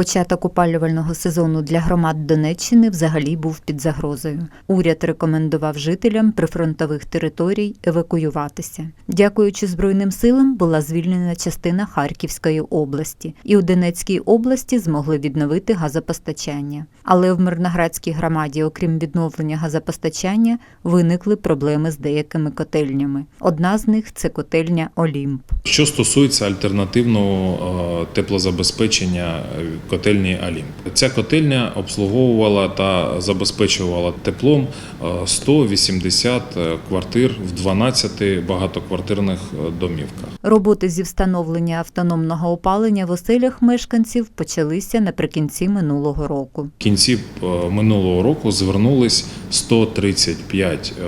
Початок опалювального сезону для громад Донеччини взагалі був під загрозою. Уряд рекомендував жителям прифронтових територій евакуюватися. Дякуючи Збройним силам, була звільнена частина Харківської області, і у Донецькій області змогли відновити газопостачання. Але в Мирноградській громаді, окрім відновлення газопостачання, виникли проблеми з деякими котельнями. Одна з них це котельня Олімп. Що стосується альтернативного е, теплозабезпечення котельні Алімп, ця котельня обслуговувала та забезпечувала теплом е, 180 квартир в 12 багатоквартирних е, домівках. Роботи зі встановлення автономного опалення в оселях мешканців почалися наприкінці минулого року. В кінці е, минулого року звернулись 135 е,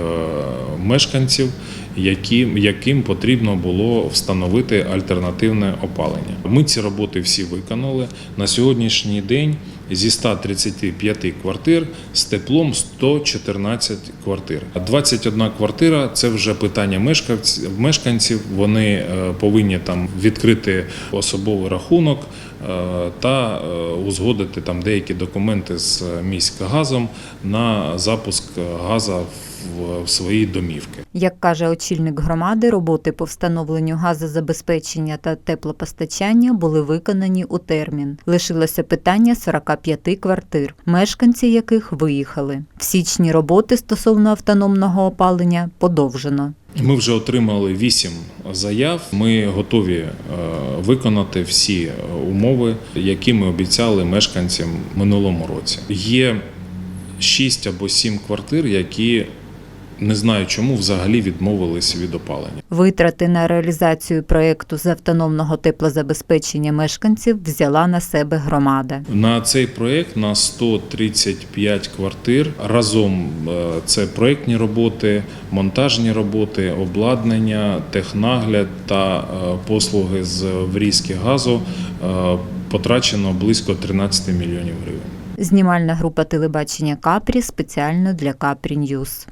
мешканців, які, яким потрібно було встановити альтернативне опалення. Ми ці роботи всі виконали. На сьогоднішній день зі 135 квартир з теплом 114 квартир. 21 квартира це вже питання мешканців. мешканців. Вони е, повинні там відкрити особовий рахунок е, та е, узгодити там деякі документи з міськгазом на запуск газу в- в свої домівки. Як каже очільник громади, роботи по встановленню газозабезпечення та теплопостачання були виконані у термін. Лишилося питання 45 квартир, мешканці яких виїхали. В січні роботи стосовно автономного опалення подовжено. Ми вже отримали вісім заяв. Ми готові е, виконати всі умови, які ми обіцяли мешканцям минулому році. Є шість або сім квартир, які не знаю чому взагалі відмовились від опалення. Витрати на реалізацію проєкту з автономного теплозабезпечення мешканців взяла на себе громада. На цей проєкт на 135 квартир разом е, це проєктні роботи, монтажні роботи, обладнання, технагляд та е, послуги з врізки газу е, потрачено близько 13 мільйонів гривень. Знімальна група телебачення Капрі спеціально для Капрі Ньюз.